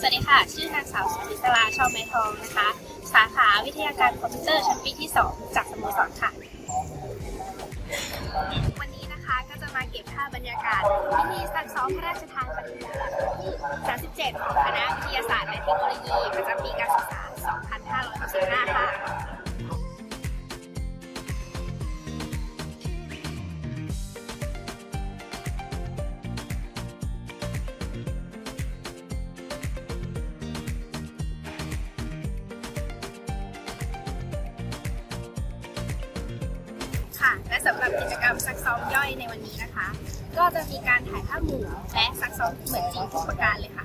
สวัสดีค่ะ ชื่อนางสาวสุธิสราชอบไม้ทองนะคะ สาขาวิทยาการคอมพิวเตอร์ชั้นปีที่ 2 จากสโมสรค่ะ วันนี้นะคะก็จะมาเก็บภาพบรรยากาศพิธีซักซ้อมพระราชทานปริญญาบัตรที่ 37 ของคณะวิทยาศาสตร์และเทคโนโลยีประจำปีการศึกษา 2565 ค่ะ ค่ะ และสำหรับกิจกรรมซักซ้อมย่อยในวันนี้นะคะ ก็จะมีการถ่ายภาพหมู่และซักซ้อมเหมือนจริงทุกประการเลยค่ะ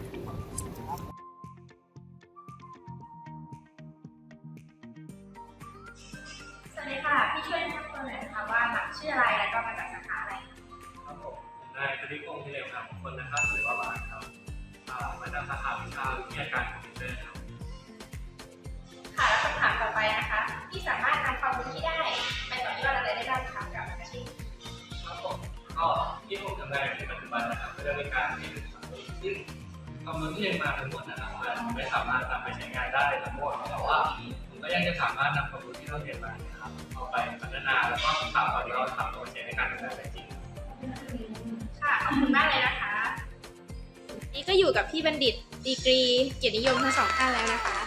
สวัสดีค่ะ พี่ช่วยแนะนำตัวหน่อยนะคะว่าหลักชื่ออะไรแล้วก็มาจากสาขาอะไรคะครับผมนายธนิกงศ์พิเรศครับคนนะครับหรือว่าบาสครับอ่ามาจากสาขาวิชาวิทยาการคอมพิวเตอร์ครับค่ะแล้วคำถามต่อไปนะคะ ที่สามารถนำความรู้ที่ได้ จุบันนะครับก็จะมีการเรียนซึ่งความรู้ที่เรียนมาทั้งหมดนะครับมันไม่สามารถนำไปใช้งานได้ทั้งหมดแต่ว่าผมก็ยังจะสามารถนำความรู้ที่เราเรียนมาเนี่ยครับเอาไปพัฒนาแล้วก็ทำต่อยอดทำตัวใช้ในการทำงานได้จริงค่ะขอบคุณมากเลยนะคะ นี่ก็อยู่กับพี่บัณฑิตดีกรีเกียรตินิยมทั้งสองท่านแล้วนะคะ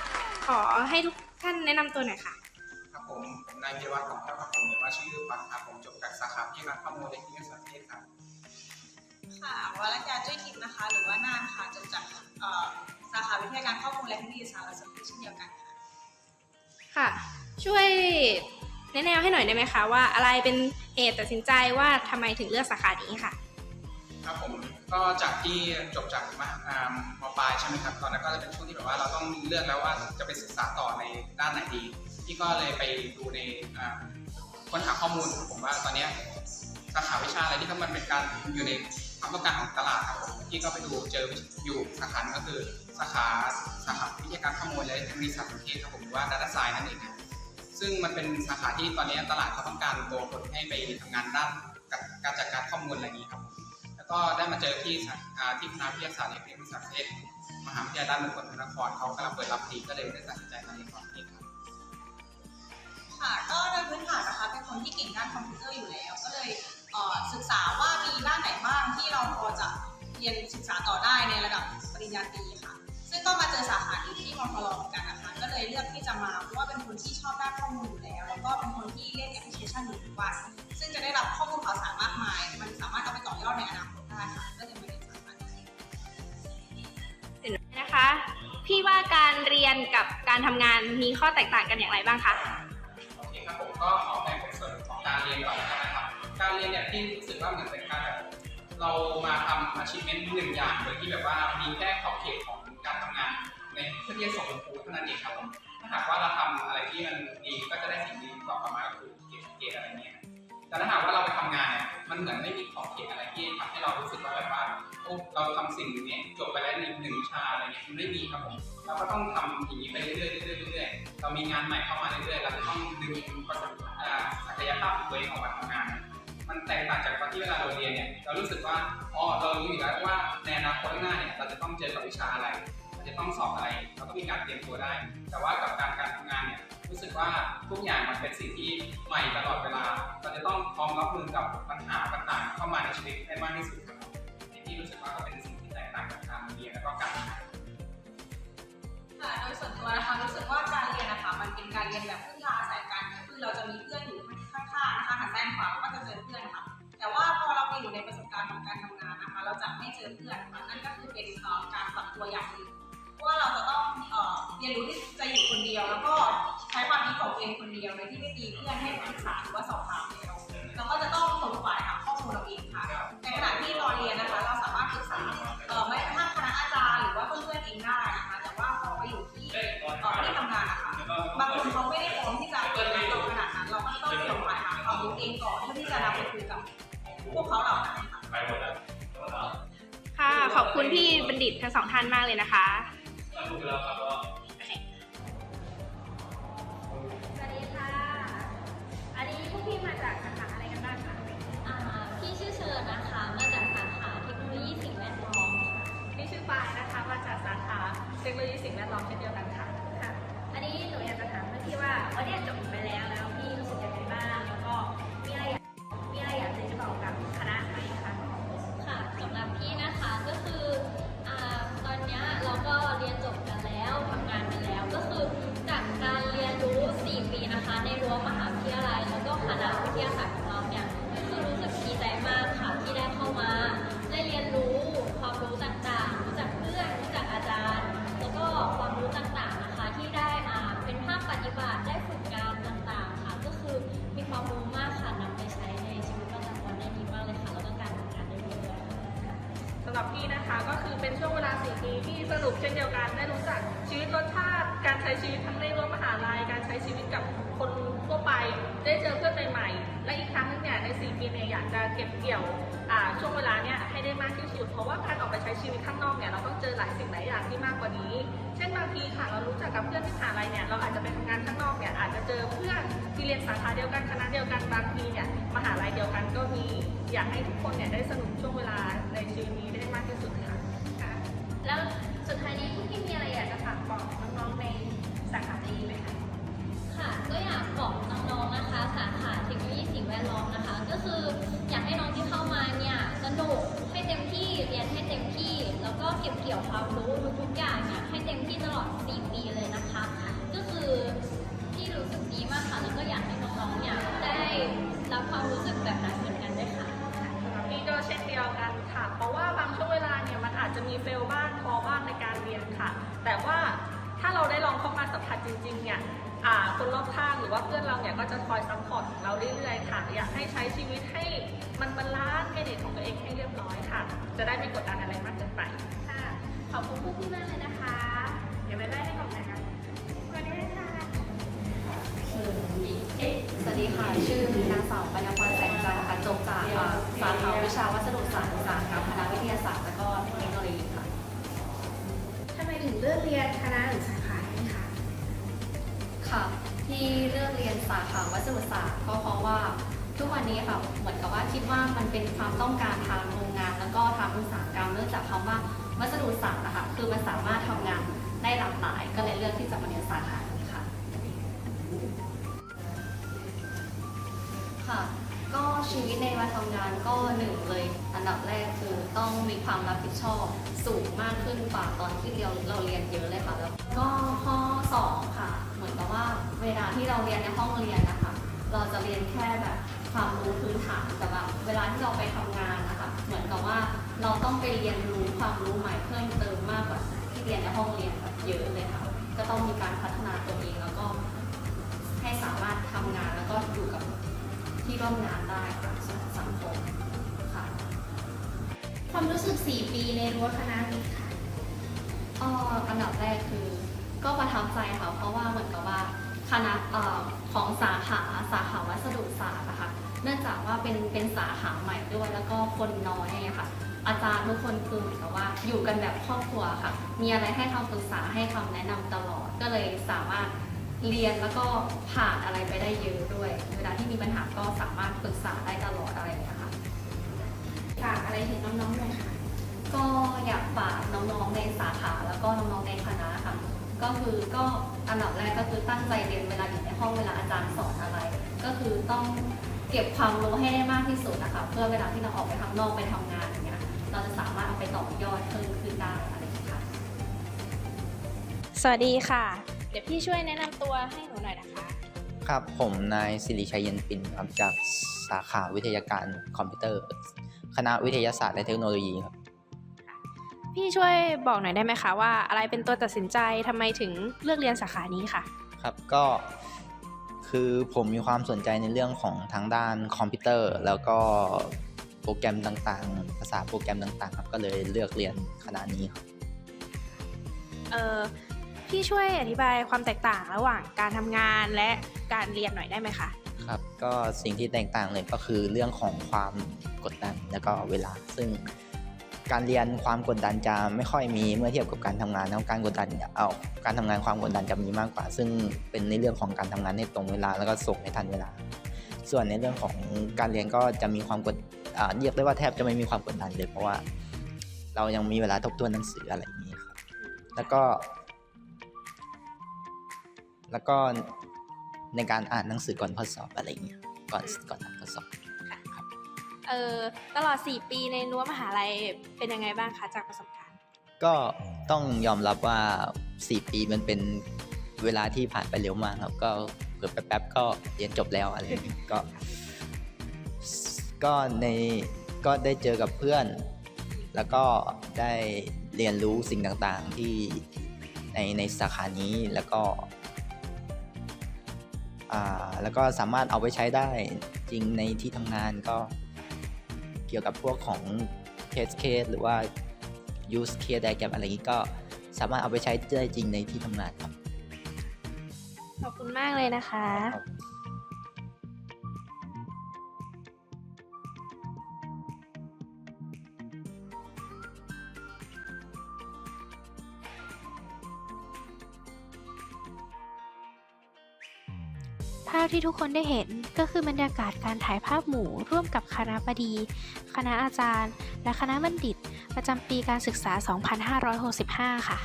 ขอให้ทุกท่านแนะนำตัวหน่อยค่ะ ครับผมผมนายพิรวัตรของแก้วครับผมหรือว่าชื่อปักครับผม วรยาจุ้ยทิพย์นะคะ หรือว่านานค่ะจบจากเอ่อสาขาวิทยาการข้อมูลและเทคโนโลยีสารสนเทศเช่นเดียวกันค่ะค่ะ ช่วยแนะแนวให้หน่อยได้ไหมคะว่าอะไรเป็นเหตุตัดสินใจว่าทำไมถึงเลือกสาขานี้ค่ะ ครับผมก็จากที่จบจากมหาอ่ามปลายใช่ไหมครับตอนนั้นก็จะเป็นช่วงที่แบบว่าเราต้องเลือกแล้วว่าจะไปศึกษาต่อในด้านไหนดีพี่ก็เลยไปดูในอ่าค้นหาข้อมูลครับผมว่าตอนเนี้ยสาขาวิชาอะไรที่มันเป็นการอยู่ใน ความต้องการของตลาดครับผมพี่ก็ไปดูเจออยู่สาขาก็คือสาขาสาขาวิทยาการข้อมูลและเทคโนโลยีสารสนเทศครับผมหรือว่า Data Science นั่นเองครับซึ่งมันเป็นสาขาที่ตอนนี้ตลาดเขาต้องการตัวคนให้ไปทำงานด้านการจัดการข้อมูลอะไรอย่างนี้ครับ แล้วก็ได้มาเจอที่สาอ่าที่คณะวิทยาศาสตร์และเทคโนโลยีสารสนเทศมหาวิทยาลัยด้านมงคลพระนครเขากำลังเปิดรับดีก็เลยได้ตัดสินใจมาเรียนต่อที่ครับค่ะก็โดยพื้นฐานนะคะเป็นคนที่เก่งด้านคอมพิวเตอร์อยู่แล้วก็เลย ศึกษาว่ามีด้านไหนบ้างที่เราพอจะเรียนศึกษาต่อได้ในระดับปริญญาตรีค่ะ ซึ่งก็มาเจอสาขานี้ที่มพลเหมือนกันนะคะ ก็เลยเลือกที่จะมาเพราะว่าเป็นคนที่ชอบด้านข้อมูลอยู่แล้ว แล้วก็เป็นคนที่เล่นแอปพลิเคชันอยู่ทุกวัน ซึ่งจะได้รับข้อมูลข่าวสารมากมาย มันสามารถเอาไปต่อยอดในอนาคตได้ค่ะ ก็เลยมาเรียนสาขานี้เห็นไหมนะคะ พี่ว่าการเรียนกับการทำงานมีข้อแตกต่างกันอย่างไรบ้างคะ โอเคครับผมก็ขอแบ่งเป็นส่วนของการเรียนก่อนแล้ว การเรียนเนี่ยที่รู้สึกว่าเหมือนเป็นการแบบเรามาทำ achievement หนึ่งอย่างโดยที่แบบว่ามีแค่ขอบเขตของการทำงานในเพื่อที่จะส่งครูเท่านั้นเองครับผมถ้าหากว่าเราทำอะไรที่มันดีก็จะได้สิ่งดีตอบกลับมาคือเกรดเกรดอะไรเงี้ยแต่ถ้าหากว่าเราไปทำงานเนี่ยมันเหมือนไม่มีขอบเขตอะไรที่ทำให้เรารู้สึกว่าแบบว่าโอ้เราทำสิ่งนี้จบไปแล้วหนึ่งหนึ่งชาอะไรเงี้ยมันไม่มีครับผมเราก็ต้องทำอย่างนี้ไปเรื่อยๆเรื่อยๆเรื่อยๆเรามีงานใหม่เข้ามาเรื่อยๆเราจะต้องดึงประสบอ่าศักยภาพของตัวเองออกมาทำงาน รู้สึกว่าอ๋อเรารู้อยู่แล้วว่าในอนาคตข้างหน้าเนี่ยเราจะต้องเจอกับวิชาอะไรเราจะต้องสอบอะไรเราก็มีการเตรียมตัวได้ แต่ว่ากับการการทำงานเนี่ยรู้สึกว่าทุกอย่างมันเป็นสิ่งที่ใหม่ตลอดเวลา เราจะต้องพร้อมรับมือกับปัญหาต่างๆเข้ามาในชีวิตให้มากที่สุดครับที่รู้สึกว่าก็เป็นสิ่งที่แตกต่างจากการเรียนแล้วก็การทำงานค่ะโดยส่วนตัวนะคะรู้สึกว่าการเรียนนะคะมันเป็นการเรียนแบบพึ่งพาอาศัยกันคือเราจะมีเพื่อนอยู่ข้างๆนะคะหันด้านขวาก็จะเจอเพื่อนค่ะแต่ว่า เราอยู่ในประสบการณ์ของการทำงานนะคะ เราจะไม่เจอเพื่อนค่ะนั่นก็คือเป็นเอ่อการปรับตัวอย่างหนึ่งว่าเราจะต้องเรียนรู้ที่จะอยู่คนเดียว แล้วก็ใช้ความคิดของตัวเองคนเดียวโดยที่ไม่มีเพื่อนให้ปรึกษาหรือว่าสอบถามเลยเราเราก็จะต้องค้นฝ่ายหาข้อมูลเราเองค่ะ ในขณะที่ตอนเรียนนะคะ เราสามารถปรึกษาไม่กระทั่งคณะอาจารย์หรือว่าเพื่อนๆเองได้นะคะ แต่ว่าพอไปอยู่ที่เอ่อที่ทำงานนะคะบางคนเขาไม่ได้พร้อมที่จะเปิดตัวขนาดนั้น เราก็ต้องสอบฝ่ายหาความรู้เองก่อนเพื่อที่จะนำไปคุยกับ พวกเขาเหล่านั้นค่ะไปหมดแล้วค่ะ ขอบคุณพี่บัณฑิตทั้งสองท่านมากเลยนะคะแล้วถูกแล้วครับก็สวัสดีค่ะ อันนี้พวกพี่มาจากสาขาอะไรกันบ้างคะอ่าพี่ชื่อเชิญนะคะ มาจากสาขาเทคโนโลยีสิ่งแวดล้อมค่ะพี่ชื่อปายนะคะ มาจากสาขาอมเช่นเดียวกันค่ะ ค่ะ อันนี้หนูอยากจะ สำหรับพี่นะคะ ก็คือเป็นช่วงเวลา4ปีที่สนุกเช่นเดียวกันได้รู้จักชีวิตรสชาติ การใช้ชีวิตทั้งในรั้วมหาลัยการใช้ชีวิตกับคนทั่วไป ได้เจอเพื่อนใหม่ๆ และอีกครั้งหนึงเนี่ยใน4ปีเนี่ยอยากจะเก็บเกี่ยวช่วงเวลาเนี่ยให้ได้มากที่สุด เพราะว่าการออกไปใช้ชีวิตข้างนอกเนี่ยเราต้องเจอหลายสิ่งหลายอย่างที่มากกว่านี้ เช่นบางทีค่ะเรารู้จักกับเพื่อนที่มหาลัยเนี่ยเราอาจจะไปทำงานข้างนอกเนี่ยอาจจะเจอเพื่อนที่เรียนสาขาเดียวกันคณะเดียวกันบางทีเนี่ยมหาลัยเดียวกันก็มี อยากให้ทุกคนเนี่ยได้สนุกช่วงเวลาในชีวิตนี้ได้มากที่สุดค่ะค่ะ แล้วสุดท้ายนี้พี่มีอะไรอยากจะฝากบอกน้องๆในสาขานี้ไหมคะ ค่ะ ก็อยากบอกน้องๆนะคะ สาขาเทคโนโลยีสิ่งแวดล้อมนะคะ ก็คืออยากให้น้องที่เข้ามาเนี่ยสนุกให้เต็มที่เรียนให้เต็มที่ แล้วก็เก็บเกี่ยวความรู้ทุกๆอย่างเนี่ยให้เต็มที่ตลอด 4 ปีเลยนะคะ ก็คือที่รู้สึกดีมากค่ะแล้วก็อยากให้ คนรอบข้างหรือว่าเพื่อนเราเนี่ยก็จะคอยซัพพอร์ตเราเรื่อยๆค่ะ อยากให้ใช้ชีวิตให้มันบาลานซ์เมเนจของตัวเองให้เรียบร้อยค่ะ จะได้ไม่กดดันอะไรมากเกินไปค่ะ ขอบคุณพวกพี่มากเลยนะคะ เดี๋ยวไปไล่ให้กล่องหน่อยค่ะสวัสดีค่ะสวัสดีค่ะ ชื่อนางสาวปัญญาพรแสงจันทร์ค่ะจบจากอ่าสาขาวิชาวัสดุศาสตร์อุตสาหกรรมคณะวิทยาศาสตร์และก็เทคโนโลยีค่ะทำไมถึงเลือกเรียนค่ะวัสดุศาสตร์ก็เพราะว่าทุกวันนี้ค่ะเหมือนกับว่าคิดว่ามันเป็นความต้องการทางโรงงาน แล้วก็ทางอุตสาหกรรมเนื่องจากคำว่าวัสดุศาสตร์นะคะคือมันสามารถทำงานได้หลากหลาย ก็เลยเลือกที่จะมาเรียนสาขานี้ค่ะค่ะ ก็ชีวิตในวัยทำงานก็หนึ่งเลย อันดับแรกคือต้องมีความรับผิดชอบสูงมากขึ้นกว่าตอนที่เราเรียนเยอะเลยค่ะแล้วก็ข้อ2 ว่าเวลาที่เราเรียนในห้องเรียนนะคะ เราจะเรียนแค่แบบความรู้พื้นฐานแต่ว่าเวลาที่เราไปทำงานนะคะ เหมือนกับว่าเราต้องไปเรียนรู้ความรู้ใหม่เพิ่มเติมมากกว่าที่เรียนในห้องเรียนแบบเยอะเลยค่ะ ก็ต้องมีการพัฒนาตัวเองแล้วก็ให้สามารถทำงานแล้วก็อยู่กับที่ร่วมงานได้ค่ะสังคมค่ะความรู้สึก 4 ปีในรั้วคณะนี้ค่ะก็อันดับแรกคือ ก็ประทับใจค่ะ เพราะว่าเหมือนกับว่าคณะเอ่อของสาขาสาขาวัสดุศาสตร์นะคะเนื่องจากว่าเป็นเป็นสาขาใหม่ด้วยแล้วก็คนน้อยค่ะอาจารย์ทุกคนคือเหมือนกับว่าอยู่กันแบบครอบครัวค่ะ มีอะไรให้คำปรึกษาให้คำแนะนำตลอด ก็เลยสามารถเรียนแล้วก็ผ่านอะไรไปได้เยอะด้วย เวลาที่มีปัญหาก็สามารถปรึกษาได้ตลอดอะไรอย่างเงี้ยค่ะฝากอะไรถึงน้องๆหน่อยค่ะก็อยากฝากน้องๆในสาขาแล้วก็น้องๆในคณะค่ะ ก็คือก็อันดับแรกก็คือตั้งใจเรียนเวลาอยู่ในห้องเวลาอาจารย์สอนอะไร ก็คือต้องเก็บความรู้ให้ได้มากที่สุดนะคะเพื่อเวลาที่เราออกไปข้างนอกไปทำงานอย่างเงี้ยเราจะสามารถเอาไปต่อยอดเพิ่มขึ้นได้อะไรอย่างเงี้ยค่ะสวัสดีค่ะ เดี๋ยวพี่ช่วยแนะนำตัวให้หนูหน่อยนะคะ ครับผมนายสิริชัยเย็นปินครับจากสาขาวิทยาการคอมพิวเตอร์ คณะวิทยาศาสตร์และเทคโนโลยีครับ พี่ช่วยบอกหน่อยได้ไหมคะว่าอะไรเป็นตัวตัดสินใจทำไมถึงเลือกเรียนสาขานี้ค่ะ ครับก็คือผมมีความสนใจในเรื่องของทางด้านคอมพิวเตอร์ แล้วก็โปรแกรมต่างๆ ภาษาโปรแกรมต่างๆ ครับก็เลยเลือกเรียนคณะนี้ครับเอ่อพี่ช่วยอธิบายความแตกต่างระหว่างการทำงานและการเรียนหน่อยได้ไหมคะครับก็สิ่งที่แตกต่างเลยก็คือเรื่องของความกดดันแล้วก็เวลาซึ่ง การเรียนความกดดันจะไม่ค่อยมีเมื่อเทียบกับการทำงานแล้วการกดดันเอาการทำงานความกดดันจะมีมากกว่า ซึ่งเป็นในเรื่องของการทำงานให้ตรงเวลาแล้วก็ส่งให้ทันเวลา ส่วนในเรื่องของการเรียนก็จะมีความกดอ่าเรียกได้ว่าแทบจะไม่มีความกดดันเลย เพราะว่าเรายังมีเวลาทบทวนหนังสืออะไรอย่างนี้ครับแล้วก็ แล้วก็ในการอ่านหนังสือก่อนข้อสอบอะไรเงี้ยก่อนก่อนทำข้อสอบ เออตลอด 4 ปีในรั้วมหาลัยเป็นยังไงบ้างคะจากประสบการณ์ ก็ต้องยอมรับว่า 4 ปีมันเป็นเวลาที่ผ่านไปเร็วมากครับ ก็เกิดแป๊บๆก็เรียนจบแล้วอะไรอย่างนี้ก็ก็ในก็ได้เจอกับเพื่อน แล้วก็ได้เรียนรู้สิ่งต่างๆที่ในในสาขานี้แล้วก็อ่าแล้วก็สามารถเอาไปใช้ได้จริงในที่ทำงานก็ เกี่ยวกับพวกของเคสเคสหรือว่า use case diagram อะไรนี้ก็สามารถเอาไปใช้ได้จริงในที่ทำงานครับ ขอบคุณมากเลยนะคะ ภาพที่ทุกคนได้เห็น ก็คือบรรยากาศการถ่ายภาพหมู่ร่วมกับคณะบดี คณะอาจารย์ และคณะบัณฑิต ประจำปีการศึกษา 2565 ค่ะ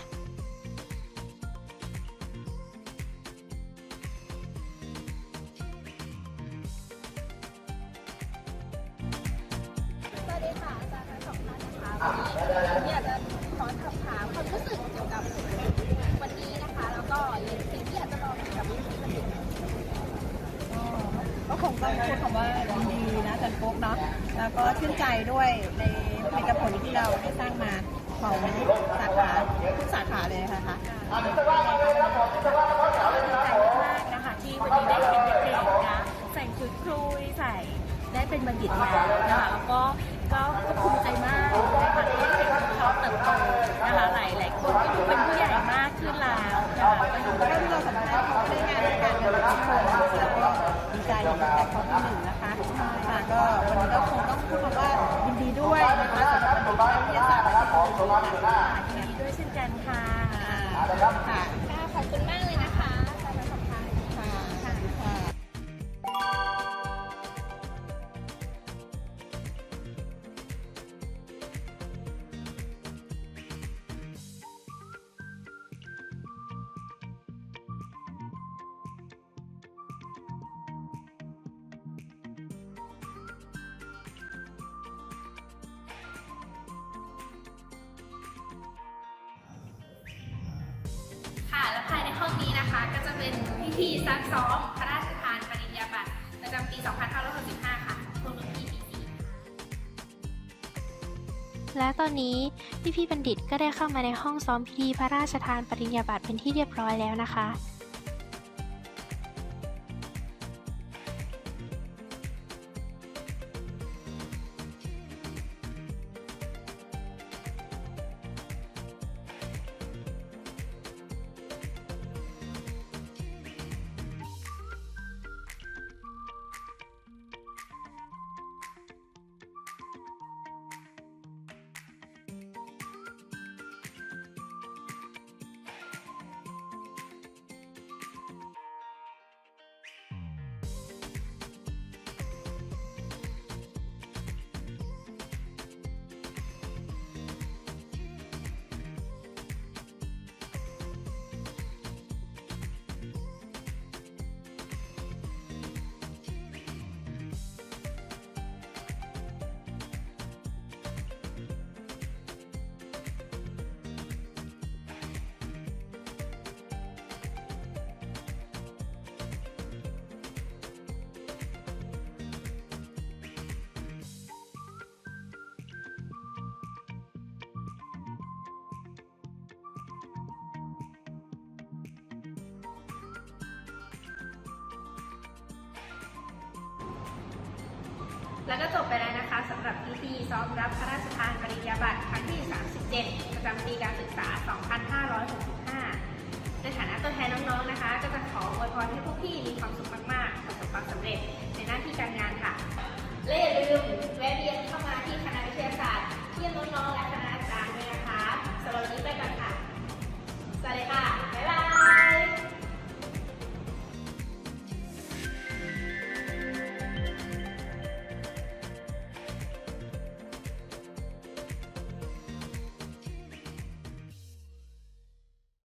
ที่เราได้สร้างมาของสาขาทุกสาขาเลยนะคะดีใจมากนะคะที่วันนี้ได้เห็นเด็กๆนะใส่ชุดครุยใส่ได้เป็นบัณฑิตแล้วนะคะแล้วก็ก็ภูมิใจมากนะคะที่ได้เห็นเขาเติบโตนะคะหลายหลายคนก็ดูเป็นผู้ใหญ่มากขึ้นแล้วนะคะก็ดูก็ที่เราสัมภาษณ์เขาได้งานด้วยกันกับทุกคนแล้วก็ดีใจดีใจเขาที่หนึ่งนะคะค่ะก็วันนี้ก็คงต้องพูดคำว่า ดีด้วยเช่นกันค่ะค่ะค่ะขอบคุณมาก นี้นะคะก็จะเป็นพิธีซักซ้อมพระราชทานปริญญาบัตรประจำปี 2565 ค่ะพวกรุ่นพี่ปีสี่และตอนนี้พี่พี่บัณฑิตก็ได้เข้ามาในห้องซ้อมพิธีพระราชทานปริญญาบัตรเป็นที่เรียบร้อยแล้วนะคะ แล้วก็จบไปแล้วนะคะสำหรับพิธีซ้อมรับพระราชทานปริญญาบัตรครั้งที่ 37 ประจำปีการศึกษา 2565 ในฐานะตัวแทน